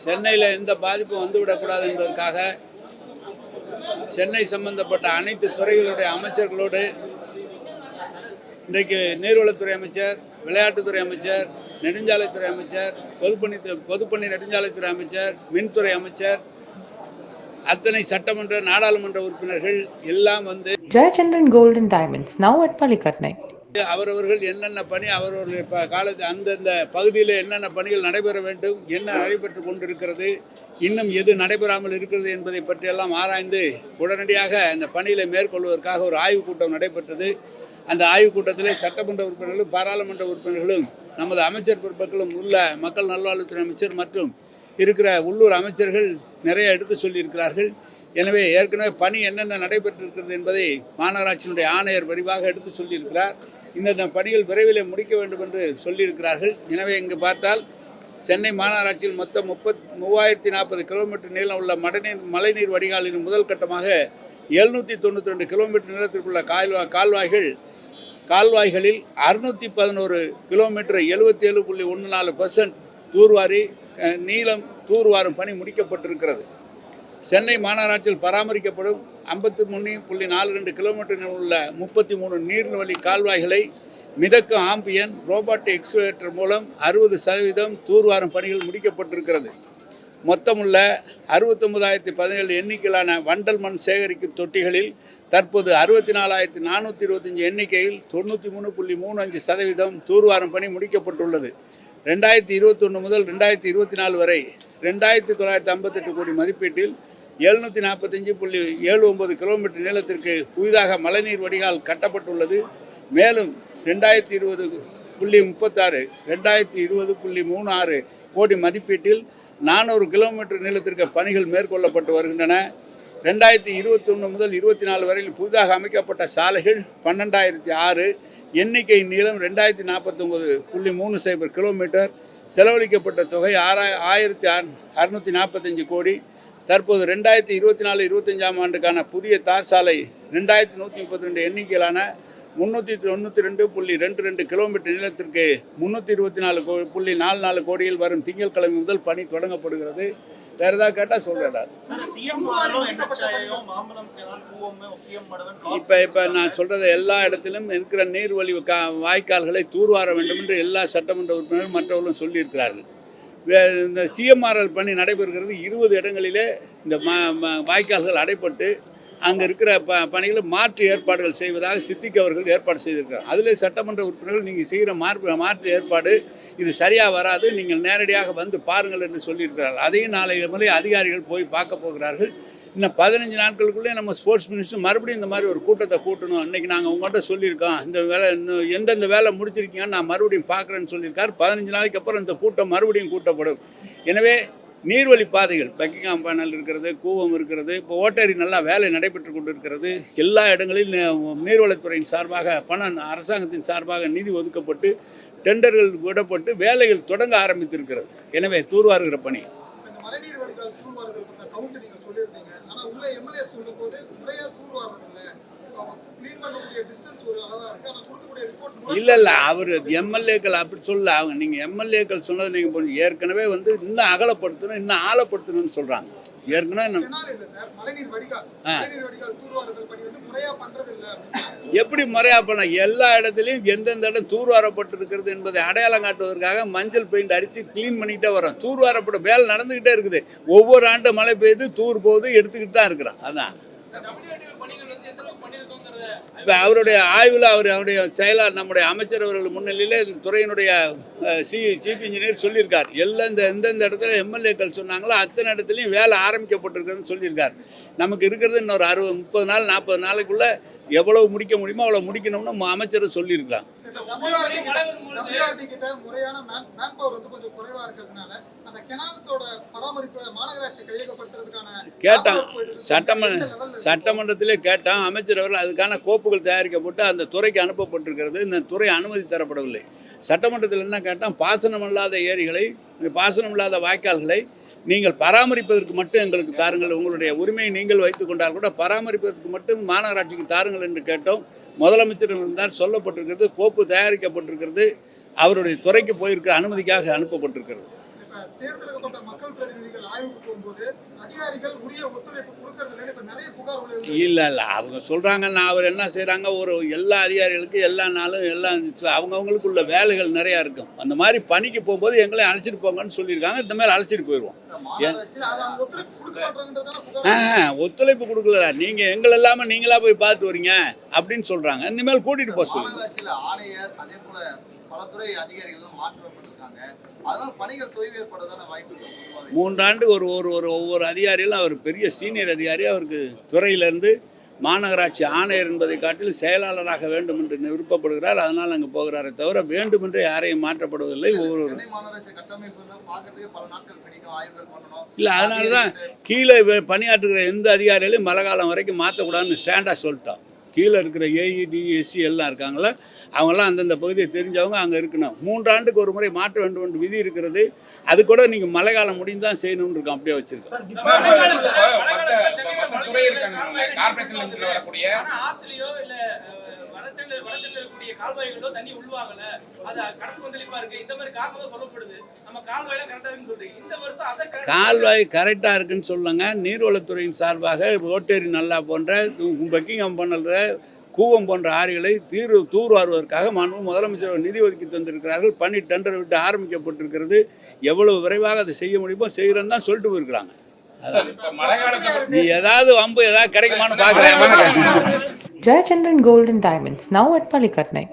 சென்னையில் எந்த பாதிப்பும் வந்துவிடக்கூடாது என்பதற்காக சென்னை சம்பந்தப்பட்ட அனைத்து துறைகளுடைய அமைச்சர்களோடு இன்றைக்கு நீர்வளத்துறை அமைச்சர் விளையாட்டுத்துறை அமைச்சர் நெடுஞ்சாலைத்துறை அமைச்சர் பொதுப்பணி பொதுப்பணி நெடுஞ்சாலைத்துறை அமைச்சர் மின்துறை அமைச்சர் அத்தனை சட்டமன்ற நாடாளுமன்ற உறுப்பினர்கள் எல்லாம் வந்து Jayachandran golden diamonds now now at அவரவர்கள் என்னென்ன பணி அவரவர்கள் இப்போ காலத்து அந்தந்த பகுதியில் என்னென்ன பணிகள் நடைபெற வேண்டும் என்ன நடைபெற்று கொண்டிருக்கிறது இன்னும் எது நடைபெறாமல் இருக்கிறது என்பதை பற்றியெல்லாம் ஆராய்ந்து உடனடியாக அந்த பணியில மேற்கொள்வதற்காக ஒரு ஆய்வுக் கூட்டம் நடைபெற்றது. அந்த ஆய்வுக் கூட்டத்திலே சட்டமன்ற உறுப்பினர்களும் பாராளுமன்ற உறுப்பினர்களும் நமது அமைச்சர் பொறுப்புகளும் உள்ள மக்கள் நல்வாழ்வுத்துறை அமைச்சர் மற்றும் இருக்கிற உள்ளூர் அமைச்சர்கள் நிறைய எடுத்து சொல்லியிருக்கிறார்கள். எனவே ஏற்கனவே பணி என்னென்ன நடைபெற்றிருக்கிறது என்பதை மாநகராட்சியினுடைய ஆணையர் விரிவாக எடுத்து சொல்லியிருக்கிறார். இந்த பணிகள் விரைவில் முடிக்க வேண்டும் என்று சொல்லியிருக்கிறார்கள். எனவே இங்கு பார்த்தால் சென்னை மாநகராட்சியில் மொத்தம் முப்பத் மூவாயிரத்தி நாற்பது கிலோமீட்டர் நீளம் உள்ள மடநீர் மழைநீர் வடிகாலின் முதல் கட்டமாக எழுநூற்றி தொண்ணூற்றி ரெண்டு கிலோமீட்டர் நீளத்திற்குள்ள கால்வா கால்வாய்கள் கால்வாய்களில் அறுநூற்றி பதினோரு கிலோமீட்டர் எழுபத்தி ஏழு புள்ளி ஒன்று நாலு பர்சன்ட் தூர்வாரி நீளம் தூர்வாரும் பணி முடிக்கப்பட்டிருக்கிறது. சென்னை மாநகராட்சியில் பராமரிக்கப்படும் ஐம்பத்தி மூணு புள்ளி நாலு ரெண்டு கிலோமீட்டர் உள்ள முப்பத்தி மூணு நீர்வழி கால்வாய்களை மிதக்கும் ஆம்பியன் ரோபாட்டிக் எக்ஸ்வேட்டர் மூலம் அறுபது சதவீதம் தூர்வாரும் பணிகள் முடிக்கப்பட்டிருக்கிறது. மொத்தமுள்ள அறுபத்தொன்பதாயிரத்தி பதினேழு எண்ணிக்கையிலான வண்டல் மண் சேகரிக்கும் தொட்டிகளில் தற்போது அறுபத்தி நாலாயிரத்தி நானூற்றி இருபத்தஞ்சி எண்ணிக்கையில் தொண்ணூற்றி மூணு புள்ளி மூணு அஞ்சு சதவீதம் தூர்வாரும் பணி முடிக்கப்பட்டுள்ளது. ரெண்டாயிரத்தி இருபத்தொன்று முதல் ரெண்டாயிரத்தி இருபத்தி நாலு வரை ரெண்டாயிரத்தி தொள்ளாயிரத்தி ஐம்பத்தெட்டு கோடி மதிப்பீட்டில் எழுநூற்றி நாற்பத்தஞ்சு புள்ளி ஏழு ஒன்பது கிலோமீட்டர் நீளத்திற்கு புதிதாக மழைநீர் வடிகால் கட்டப்பட்டுள்ளது. மேலும் ரெண்டாயிரத்தி இருபது புள்ளி முப்பத்தாறு ரெண்டாயிரத்தி இருபது புள்ளி மூணு ஆறு கோடி மதிப்பீட்டில் நானூறு கிலோமீட்டர் நீளத்திற்கு பணிகள் மேற்கொள்ளப்பட்டு வருகின்றன. ரெண்டாயிரத்தி இருபத்தொன்று முதல் இருபத்தி நாலு வரையில் புதிதாக அமைக்கப்பட்ட சாலைகள் பன்னெண்டாயிரத்தி ஆறு எண்ணிக்கை நீளம் ரெண்டாயிரத்தி நாற்பத்தொம்பது புள்ளி மூணு சைபர் கிலோமீட்டர். செலவழிக்கப்பட்ட தொகை ஆறாய் ஆயிரத்தி அறுநூற்றி நாற்பத்தஞ்சு கோடி. தற்போது ரெண்டாயிரத்தி இருபத்தி நாலு இருபத்தஞ்சாம் ஆண்டுக்கான புதிய தார் சாலை ரெண்டாயிரத்தி நூற்றி முப்பத்தி ரெண்டு எண்ணிக்கையிலான முந்நூற்றி தொண்ணூற்றி ரெண்டு புள்ளி ரெண்டு ரெண்டு கிலோமீட்டர் நீளத்திற்கு முந்நூற்றி இருபத்தி நாலு கோ புள்ளி நாலு நாலு கோடியில் வரும் திங்கட்கிழமை முதல் பணி தொடங்கப்படுகிறது. வேறு ஏதாவது கேட்டால் சொல்கிறேன் இப்போ இப்போ நான் சொல்கிறது எல்லா இடத்திலும் இருக்கிற நீர்வழி கா வாய்க்கால்களை தூர்வார வேண்டும் என்று எல்லா சட்டமன்ற உறுப்பினரும் மற்றவர்களும் சொல்லியிருக்கிறார்கள். இந்த சிஎம்ஆர்எல் பணி நடைபெறுகிறது. இருபது இடங்களிலே இந்த வாய்க்கால்கள் அடைப்பட்டு அங்கே இருக்கிற ப பணிகளை மாற்று ஏற்பாடுகள் செய்வதாக சித்திக் அவர்கள் ஏற்பாடு செய்திருக்கிறார். அதிலே சட்டமன்ற உறுப்பினர்கள் நீங்கள் செய்கிற மாற்று மாற்று ஏற்பாடு இது சரியாக வராது. நீங்கள் நேரடியாக வந்து பாருங்கள் என்று சொல்லியிருக்கிறார்கள். அதையும் நாளை முதலே அதிகாரிகள் போய் பார்க்க போகிறார்கள். இன்னும் பதினஞ்சு நாட்களுக்குள்ளே நம்ம ஸ்போர்ட்ஸ் மினிஸ்டர் மறுபடியும் இந்த மாதிரி ஒரு கூட்டத்தை கூட்டணும். இன்னைக்கு நாங்கள் உங்கள்கிட்ட சொல்லியிருக்கோம். இந்த வேலை இந்த எந்தெந்த வேலை முடிச்சிருக்கீங்கன்னு நான் மறுபடியும் பார்க்குறேன்னு சொல்லியிருக்காரு. பதினஞ்சு நாளைக்கு அப்புறம் இந்த கூட்டம் மறுபடியும் கூட்டப்படும். எனவே நீர்வழி பாதைகள் பக்கிங்காம் பேனல் இருக்கிறது கூவம் இருக்கிறது இப்போ ஓட்டேரி நல்லா வேலை நடைபெற்று கொண்டு இருக்கிறது எல்லா இடங்களிலும் நீர்வளத்துறையின் சார்பாக பணம் அரசாங்கத்தின் சார்பாக நிதி ஒதுக்கப்பட்டு டெண்டர்கள் விடப்பட்டு வேலைகள் தொடங்க ஆரம்பித்திருக்கிறது. எனவே தூர்வாருகிற பணி. சொல்லியிருந்தீங்க. ஆனா உள்ள எம்எல்ஏ சொல்லும் போது முறையா தூர்வாருறது இல்ல இல்லை இல்லை. அவர் எம்எல்ஏக்கள் அப்படி சொல்ல. அவங்க நீங்கள் எம்எல்ஏக்கள் சொன்னது நீங்கள் ஏற்கனவே வந்து இன்னும் அகலப்படுத்தணும் இன்னும் ஆழப்படுத்தணும்னு சொல்கிறாங்க ஏற்கனவே எப்படி முறையா பண்ண? எல்லா இடத்துலையும் எந்தெந்த இடம் தூர்வாரப்பட்டிருக்கிறது என்பதை அடையாளம் காட்டுவதற்காக மஞ்சள் பெயிண்ட் அடித்து க்ளீன் பண்ணிக்கிட்டே வரோம் தூர்வாரப்பட வேலை நடந்துக்கிட்டே இருக்குது. ஒவ்வொரு ஆண்டு மழை பெய்யுது தூர் போகுது எடுத்துக்கிட்டு தான் இருக்கிறோம். அதான். இப்போ அவருடைய ஆய்வில் அவர் அவருடைய செயலாளர் நம்முடைய அமைச்சர் அவர்கள் முன்னிலையில் துறையினுடைய சி சீஃப் இன்ஜினியர் சொல்லியிருக்கார். எல்லா இந்த எந்தெந்த இடத்துல எம்எல்ஏக்கள் சொன்னாங்களோ அத்தனை இடத்துலையும் வேலை ஆரம்பிக்கப்பட்டிருக்குதுன்னு சொல்லியிருக்கார். நமக்கு இருக்கிறது இன்னொரு அறுபது முப்பது நாள் நாற்பது நாளைக்குள்ள எவ்வளவு முடிக்க முடியுமோ அவ்வளோ முடிக்கணும்னு அமைச்சர் கையகப்படுத்துறதுக்கான கேட்டான். சட்டமன்ற? சட்டமன்றத்திலே கேட்டான். அமைச்சர் அவர்கள் அதுக்கான கோப்புகள் தயாரிக்கப்பட்டு அந்த துறைக்கு அனுப்பப்பட்டிருக்கிறது. இந்த துறை அனுமதி தரப்படவில்லை. சட்டமன்றத்தில் என்ன கேட்டான்? பாசனம் இல்லாத ஏரிகளை பாசனம் இல்லாத வாய்க்கால்களை நீங்கள் பராமரிப்பதற்கு மட்டும் எங்களுக்கு தாருங்கள். உங்களுடைய உரிமையை நீங்கள் வைத்துக் கொண்டால் கூட பராமரிப்பதற்கு மட்டும் மாநகராட்சிக்கு தாருங்கள் என்று கேட்டோம். முதலமைச்சர் இருந்தால் சொல்லப்பட்டிருக்கிறது கோப்பு தயாரிக்கப்பட்டிருக்கிறது. அவருடைய துறைக்கு போயிருக்க அனுமதிக்காக அனுப்பப்பட்டிருக்கிறது. தேர்ந்தெடுக்கப்பட்ட மக்கள் பிரதிநிதிகள் ஆய்வுக்கு போகும்போது அதிகாரிகள் உரிய ஒத்துழைப்பு கொடுக்கறது இல்லைன்னு இப்ப நிறைய புகார் உள்ளது இல்லை இல்லை. அவங்க சொல்கிறாங்கன்னா அவர் என்ன செய்கிறாங்க ஒரு எல்லா அதிகாரிகளுக்கும் எல்லா நாளும் எல்லாம் அவங்கவுங்களுக்குள்ள வேலைகள் நிறையா இருக்கும். அந்த மாதிரி பணிக்கு போகும்போது எங்களை அழைச்சிட்டு போங்கன்னு சொல்லியிருக்காங்க. இந்த மாதிரி அழைச்சிட்டு போயிடுவோம் ஒத்துழைப்பு கொடுக்க மாட்டாங்கன்றதான புகார் ஆ ஒத்துழைப்பு கொடுக்கல நீங்கள் எங்களை இல்லாமல் நீங்களா போய் பார்த்து வரீங்க? அப்படின்னு சொல்கிறாங்க இனிமேல் கூட்டிகிட்டு போக சொல்லுங்க மாநகராட்சியில ஆணையர் அதே போல பல துறை அதிகாரிகள் மாற்றப்பட்டிருக்காங்க அதனால பணிகள் தொய்வு ஏற்படுறதான வாய்ப்பு இருக்கு. பொதுவாவே. மூன்றாண்டு ஒரு ஒரு ஒரு ஒவ்வொரு அதிகாரிகளும் அவர் பெரிய சீனியர் அதிகாரி அவருக்கு துறையிலேருந்து மாநகராட்சி ஆணையர் என்பதை காட்டிலும் செயலாளராக வேண்டும் என்று விருப்பப்படுகிறார். அதனால் அங்கே போகிறாரே தவிர வேண்டும் என்று யாரையும் மாற்றப்படுவதில்லை. ஒவ்வொரு இல்லை அதனால தான் கீழே பணியாற்றுகிற எந்த அதிகாரிகளையும் மழை காலம் வரைக்கும் மாற்றக்கூடாதுன்னு ஸ்டாண்டாக சொல்லிட்டோம் கீழே இருக்கிற ஏஇ டிஎஸ்சி எல்லாம் இருக்காங்களே அவங்கெல்லாம் அந்தந்த பகுதியை தெரிஞ்சவங்க அங்கே இருக்கணும். மூன்றாண்டுக்கு ஒரு முறை மாற்ற வேண்டும் என்று விதி இருக்கிறது. அது கூட நீங்கள் மழை காலம் முடிந்து தான் செய்யணும்னு இருக்கோம். அப்படியே வச்சுருக்கோம். மத்த துறை இருக்காங்க கார்பரேஷன் லிமிட்ல வரக்கூடிய ஆனா ஆத்துலயோ இல்ல அஹ், வடச்சென்னை வடச்சென்னை இருக்கக்கூடிய கால்வாய்களோ தண்ணி உள்வாங்கல. அது கடல் கொந்தளிப்பா இருக்கு. இந்த மாதிரி காரணம் தான் சொல்லப்படுது. நம்ம கால்வாயில கரெக்டா இருக்குன்னு சொல்றீங்க. இந்த வருஷம் அதை correct- கால்வாய் கரெக்டாக இருக்குன்னு சொல்லுங்க. நீர்வளத்துறையின் சார்பாக ஓட்டேரி நல்லா போன்ற பக்கிங்கம் பண்ணுற கூவம் போன்ற ஆறுகளை தீர் தூர்வாருவதற்காக மாண்பு முதலமைச்சர் நிதி ஒதுக்கி தந்திருக்கிறார்கள். பணி டெண்டர் விட்டு ஆரம்பிக்கப்பட்டிருக்கிறது. எவ்வளவு விரைவாக அதை செய்ய முடியுமோ செய்கிறேன்னு தான் சொல்லிட்டு போயிருக்கிறாங்க. நீ ஏதாவது வம்பு ஏதாவது கிடைக்குமான்னு பார்க்குறேன். Gold and Diamonds, now at Palikatnai.